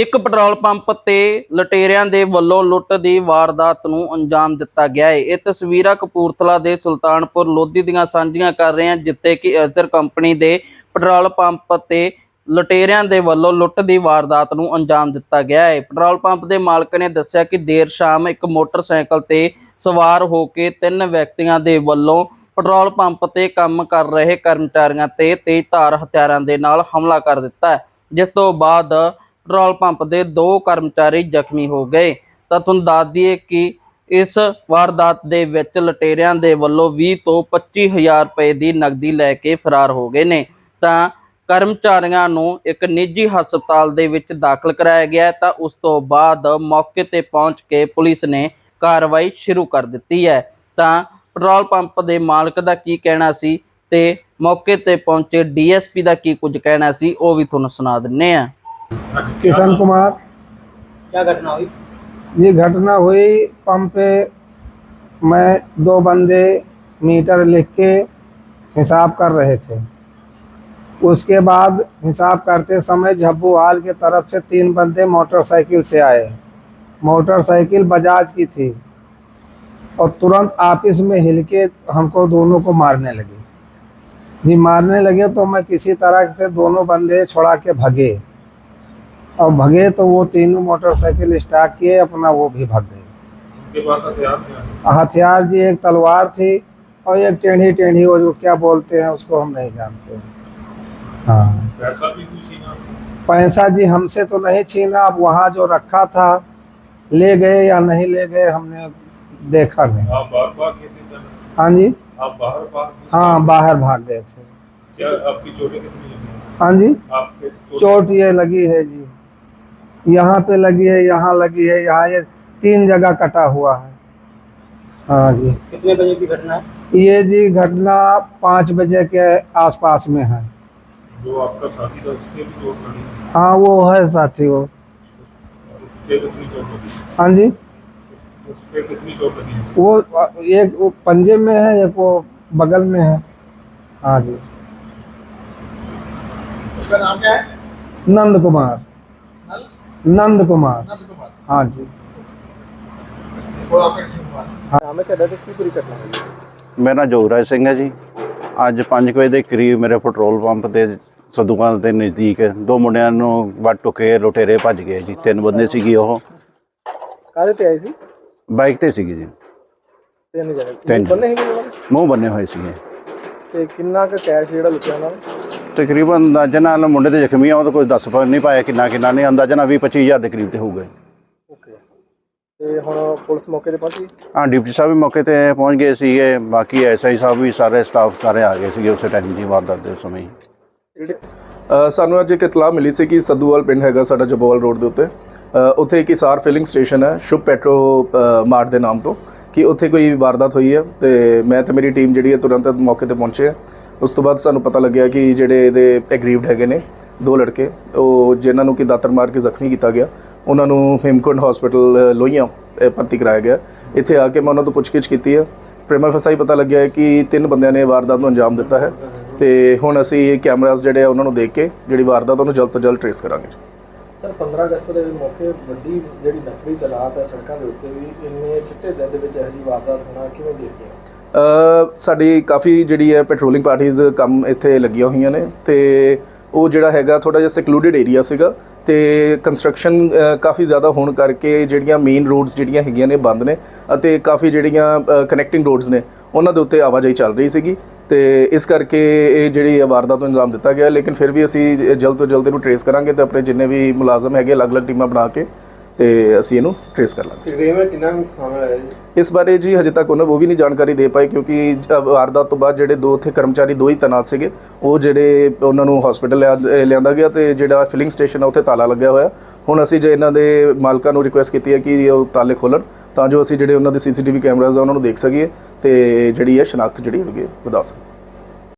ਇੱਕ petrol pump ਤੇ ਲਟੇਰਿਆਂ ਦੇ ਵੱਲੋਂ ਲੁੱਟ ਦੀ ਵਾਰਦਾਤ ਨੂੰ ਅੰਜਾਮ ਦਿੱਤਾ ਗਿਆ ਹੈ। ਇਹ ਤਸਵੀਰਾਂ ਕਪੂਰਥਲਾ ਦੇ ਸੁਲਤਾਨਪੁਰ ਲੋਧੀ ਦੀਆਂ ਸਾਂਝੀਆਂ ਕਰ ਰਹੇ ਹਾਂ, ਜਿੱਥੇ ਕਿ ਐਜ਼ਰ ਕੰਪਨੀ ਦੇ ਪੈਟਰੋਲ ਪੰਪ ਤੇ ਲਟੇਰਿਆਂ ਦੇ ਵੱਲੋਂ ਲੁੱਟ ਦੀ ਵਾਰਦਾਤ ਨੂੰ ਅੰਜਾਮ ਦਿੱਤਾ ਗਿਆ ਹੈ। ਪੈਟਰੋਲ ਪੰਪ ਦੇ ਮਾਲਕ ਨੇ ਦੱਸਿਆ ਕਿ ਦੇਰ ਸ਼ਾਮ ਇੱਕ ਮੋਟਰਸਾਈਕਲ ਤੇ ਸਵਾਰ ਹੋ ਕੇ ਤਿੰਨ ਵਿਅਕਤੀਆਂ ਦੇ ਵੱਲੋਂ ਪੈਟਰੋਲ ਪੰਪ ਤੇ ਕੰਮ ਕਰ ਰਹੇ ਕਰਮਚਾਰੀਆਂ ਤੇ ਧਾਰ ਹਥਿਆਰਾਂ ਦੇ ਨਾਲ ਹਮਲਾ ਕਰ ਦਿੱਤਾ ਜਿਸ ਤੋਂ ਬਾਅਦ ਪੈਟਰੋਲ ਪੰਪ ਦੇ ਦੋ ਕਰਮਚਾਰੀ ਜ਼ਖਮੀ ਹੋ ਗਏ। ਤਾਂ ਤੁਹਾਨੂੰ ਦੱਸ ਦਈਏ ਕਿ ਇਸ ਵਾਰਦਾਤ ਦੇ ਵਿੱਚ ਲਟੇਰਿਆਂ ਦੇ ਵੱਲੋਂ 20 ਤੋਂ 25000 ਰੁਪਏ ਦੀ ਨਕਦੀ ਲੈ ਕੇ ਫਰਾਰ ਹੋ ਗਏ ਨੇ। ਤਾਂ ਕਰਮਚਾਰੀਆਂ ਨੂੰ ਇੱਕ ਨਿੱਜੀ ਹਸਪਤਾਲ ਦੇ ਵਿੱਚ ਦਾਖਲ ਕਰਾਇਆ ਗਿਆ ਤਾਂ ਉਸ ਤੋਂ ਬਾਅਦ ਮੌਕੇ ਤੇ ਪਹੁੰਚ ਕੇ ਪੁਲਿਸ ਨੇ ਕਾਰਵਾਈ ਸ਼ੁਰੂ ਕਰ ਦਿੱਤੀ ਹੈ। ਤਾਂ ਪੈਟਰੋਲ ਪੰਪ ਦੇ ਮਾਲਕ ਦਾ ਕੀ ਕਹਿਣਾ ਸੀ ਤੇ ਮੌਕੇ ਤੇ ਪਹੁੰਚੇ ਡੀਐਸਪੀ ਦਾ ਕੀ ਕੁਝ ਕਹਿਣਾ ਸੀ, ਉਹ ਵੀ ਤੁਹਾਨੂੰ ਸੁਣਾ ਦਿੰਨੇ ਆ किशन कुमार। क्या घटना हुई? ये घटना हुई पंप पे। मैं दो बंदे मीटर लिख के हिसाब कर रहे थे। उसके बाद हिसाब करते समय झब्बू हाल के तरफ़ से तीन बंदे मोटरसाइकिल से आए। मोटरसाइकिल बजाज की थी और तुरंत आपस में हिल के हमको दोनों को मारने लगे। जी मारने लगे तो मैं किसी तरह से दोनों बंदे छोड़ा के भगे। और भगे तो वो तीनों मोटरसाइकिल स्टार्ट किए अपना वो भी भाग गए। हथियार जी एक तलवार थी और एक टेढ़ी टेढ़ी वो जो क्या बोलते हैं उसको हम नहीं जानते। हाँ। पैसा भी छीना पैसा जी हमसे तो नहीं छीना अब वहाँ जो रखा था ले गए या नहीं ले गए हमने देखा नहीं। आप बाहर भाग गए थे हाँ जी। आप बाहर भाग हाँ बाहर भाग गए थे। क्या आपकी चोटें कितनी लगी? हाँ जी। चोट ये लगी है जी। यहाँ पे लगी है यहाँ लगी है यहाँ ये तीन जगह कटा हुआ है। हाँ जी। कितने बजे की घटना है? ये जी घटना पाँच बजे के आसपास में है। जो आपका साथी था उसके भी चोट लगी है। हाँ वो है साथी वो। उसके कितनी चोट लगी? हाँ जी। उसके कितनी चोट लगी? वो एक वो पंजे में है एक वो बगल में है। हाँ जी। उसका नाम क्या है? नंद कुमार। ਨੰਦ ਕੁਮਾਰ ਹਾਂ ਮੈਂ ਮੇਰਾ ਨਾਮ ਜੋਗਰਾਜ ਸਿੰਘ ਹੈ ਜੀ। ਅੱਜ 5 ਵਜੇ ਦੇ ਕਰੀਬ ਮੇਰੇ ਪੈਟਰੋਲ ਪੰਪ ਦੇ ਸਦੂਕਾਂ ਦੇ ਨਜ਼ਦੀਕ ਦੋ ਮੁੰਡਿਆਂ ਨੂੰ ਵੱਟ ਟੁਕੇ ਲੁਟੇਰੇ ਭੱਜ ਗਏ ਜੀ। ਤਿੰਨ ਬੰਦੇ ਸੀਗੇ ਉਹ। ਕਾਹਦੇ ਤੇ ਆਈ ਸੀ? ਬਾਈਕ ਤੇ ਸੀਗੇ ਜੀ। ਤਿੰਨ ਜਣੇ। ਬੰਨੇ ਹੀ ਮੂੰਹ ਬੰਨੇ ਹੋਏ ਸੀਗੇ। ਤੇ ਕਿੰਨਾ ਕੁ ਕੈਸ਼ ਜਿਹੜਾ ਲੁਕਿਆ ਉਹਨਾਂ ਨੇ? ਤਕਰੀਬਨ ਅੰਦਾਜ਼ਾ ਨਾਲ ਮੁੰਡੇ ਤੇ ਜ਼ਖਮੀ ਆ ਉਹ ਤਾਂ ਕੋਈ ਦੱਸ ਪਾ ਨਹੀਂ ਪਾਇਆ ਕਿੰਨਾ ਕਿੰਨਾ ਨਹੀਂ ਅੰਦਾਜ਼ਾ ਨਾਲ 20 25000 ਦੇ ਕਰੀਬ ਤੇ ਹੋਊਗਾ। ਓਕੇ ਤੇ ਹੁਣ ਪੁਲਿਸ ਮੌਕੇ ਤੇ ਪਹੁੰਚੀ? ਹਾਂ ਡਿਪਟੀ ਸਾਹਿਬ ਵੀ ਮੌਕੇ ਤੇ ਪਹੁੰਚ ਗਏ ਸੀਗੇ ਬਾਕੀ ਐਸਆਈ ਸਾਹਿਬ ਵੀ ਸਾਰੇ ਸਟਾਫ ਸਾਰੇ ਆ ਗਏ ਸੀਗੇ ਉਸੇ ਟਾਈਮ ਦੀ ਵਾਰਦਾਤ ਦੇ ਸਮੇਂ ਸਾਨੂੰ ਅੱਜ ਇੱਕ ਇਤਲਾਹ ਮਿਲੀ ਸੀ ਕਿ ਸੱਦੂਵਾਲ ਪਿੰਡ ਹੈਗਾ ਸਾਡਾ ਜਬੋਵਾਲ ਰੋਡ ਦੇ ਉੱਤੇ। ਉੱਥੇ ਇੱਕ ਇਸਾਰ ਫਿਲਿੰਗ ਸਟੇਸ਼ਨ ਹੈ ਸ਼ੁਭ ਪੈਟਰੋ ਮਾਰਟ ਦੇ ਨਾਮ ਤੋਂ ਕਿ ਉੱਥੇ ਕੋਈ ਵਾਰਦਾਤ ਹੋਈ ਹੈ ਤੇ ਮੈਂ ਤੇ ਮੇਰੀ ਟੀਮ ਜਿਹੜੀ ਹੈ ਤੁਰੰਤ ਮੌਕੇ ਤੇ ਪਹੁੰਚੇ ਹਾਂ। ਉਸ ਤੋਂ ਬਾਅਦ ਸਾਨੂੰ ਪਤਾ ਲੱਗਿਆ ਕਿ ਜਿਹੜੇ ਇਹਦੇ ਐਗਰੀਵਡ ਹੈਗੇ ਨੇ, ਦੋ ਲੜਕੇ, ਉਹ ਜਿਨ੍ਹਾਂ ਨੂੰ ਕਿ ਦਾਤਰ ਮਾਰ ਕੇ ਜ਼ਖਮੀ ਕੀਤਾ ਗਿਆ, ਉਹਨਾਂ ਨੂੰ ਹੇਮਕੁੰਡ ਹਸਪੀਟਲ ਲੋਹੀਆਂ ਭਰਤੀ ਕਰਾਇਆ ਗਿਆ। ਇੱਥੇ ਆ ਕੇ ਮੈਂ ਉਹਨਾਂ ਤੋਂ ਪੁੱਛਗਿੱਛ ਕੀਤੀ ਹੈ। ਪ੍ਰੇਮਾ ਫਸਾਈ ਪਤਾ ਲੱਗਿਆ ਹੈ ਕਿ ਤਿੰਨ ਬੰਦਿਆਂ ਨੇ ਵਾਰਦਾਤ ਨੂੰ ਅੰਜਾਮ ਦਿੱਤਾ ਹੈ ਤੇ ਹੁਣ ਅਸੀਂ ਕੈਮਰਾਸ ਜਿਹੜੇ ਆ ਉਹਨਾਂ ਨੂੰ ਦੇਖ ਕੇ ਜਿਹੜੀ ਵਾਰਦਾਤ ਉਹਨੂੰ ਜਲਦ ਤੋਂ ਜਲਦ ਟ੍ਰੇਸ ਕਰਾਂਗੇ ਸਰ 15 ਅਗਸਤ ਦੇ ਮੌਕੇ ਵੱਡੀ ਜਿਹੜੀ ਨਫਰੀ ਤਲਾਤ ਹੈ ਸੜਕਾਂ ਦੇ ਉੱਤੇ ਵੀ, ਇੰਨੇ ਚਿੱਟੇ ਦਿਨ ਦੇ ਵਿੱਚ ਇਹੋ ਜਿਹੀ ਵਾਰਦਾਤ ਹੋਣਾ ਕਿਵੇਂ ਦੇਖਦੇ ਹੋ? ਸਾਡੀ ਕਾਫੀ ਜਿਹੜੀ ਹੈ ਪੈਟਰੋਲਿੰਗ ਪਾਰਟੀਆਂ ਕੰਮ ਇੱਥੇ ਲੱਗੀਆਂ ਹੋਈਆਂ ਨੇ ਤੇ ਉਹ ਜਿਹੜਾ ਹੈਗਾ ਥੋੜਾ ਜਿਹਾ ਸੈਕਲੂਡਡ ਏਰੀਆ ਸੀਗਾ ਤੇ ਕੰਸਟਰਕਸ਼ਨ ਕਾਫੀ ਜ਼ਿਆਦਾ ਹੋਣ ਕਰਕੇ ਜਿਹੜੀਆਂ ਮੇਨ ਰੋਡਸ ਜਿਹੜੀਆਂ ਹੈਗੀਆਂ ਨੇ ਬੰਦ ਨੇ ਅਤੇ ਕਾਫੀ ਜਿਹੜੀਆਂ ਕਨੈਕਟਿੰਗ ਰੋਡਸ ਨੇ, ਉਹਨਾਂ ਦੇ ਉੱਤੇ ਆਵਾਜਾਈ ਚੱਲ ਰਹੀ ਸੀਗੀ ਤੇ ਇਸ ਕਰਕੇ ਇਹ ਜਿਹੜੀ ਹੈ ਵਾਰਦਾਤ ਨੂੰ ਅੰਜਾਮ ਦਿੱਤਾ ਗਿਆ। ਲੇਕਿਨ ਫਿਰ ਵੀ ਅਸੀਂ ਜਲਦ ਤੋਂ ਜਲਦ ਇਹਨੂੰ ਟਰੇਸ ਕਰਾਂਗੇ ਤੇ ਆਪਣੇ ਜਿੰਨੇ ਵੀ ਮੁਲਾਜ਼ਮ ਹੈਗੇ, ਅਲੱਗ-ਅਲੱਗ ਟੀਮਾਂ ਬਣਾ ਕੇ ਤੇ ਅਸੀਂ ਇਹਨੂੰ ਟਰੇਸ ਕਰ ਲਾਂਗੇ। ਤਕਰੀਬਨ ਕਿੰਨਾ ਨੁਕਸਾਨ ਹੋਇਆ ਜੀ? ਇਸ ਬਾਰੇ ਜੀ ਹਜੇ ਤੱਕ ਉਹਨਾਂ ਉਹ ਵੀ ਨਹੀਂ ਜਾਣਕਾਰੀ ਦੇ ਪਾਏ ਕਿਉਂਕਿ ਵਾਰਦਾਤ ਤੋਂ ਬਾਅਦ ਜਿਹੜੇ ਦੋ ਉੱਥੇ ਕਰਮਚਾਰੀ ਦੋ ਹੀ ਤੈਨਾਤ ਸੀਗੇ ਉਹ ਜਿਹੜੇ ਉਹਨਾਂ ਨੂੰ ਹਸਪੀਟਲ ਲਿਆਂਦਾ ਗਿਆ ਤੇ ਜਿਹੜਾ ਫਿਲਿੰਗ ਸਟੇਸ਼ਨ ਆ ਉੱਥੇ ਤਾਲਾ ਲੱਗਿਆ ਹੋਇਆ। ਹੁਣ ਅਸੀਂ ਜੇ ਇਹਨਾਂ ਦੇ ਮਾਲਕਾਂ ਨੂੰ ਰਿਕੁਐਸਟ ਕੀਤੀ ਹੈ ਕਿ ਉਹ ਤਾਲੇ ਖੋਲਣ ਤਾਂ ਜੋ ਅਸੀਂ ਜਿਹੜੇ ਉਹਨਾਂ ਦੇ ਸੀਸੀਟੀਵੀ ਕੈਮਰਾਜ਼ ਆ ਉਹਨਾਂ ਨੂੰ ਦੇਖ ਸਕੀਏ ਤੇ ਜਿਹੜੀ ਹੈ ਸ਼ਨਾਖਤ ਜਿਹੜੀ ਹੈਗੀ ਵਧਾ ਸਕੀਏ।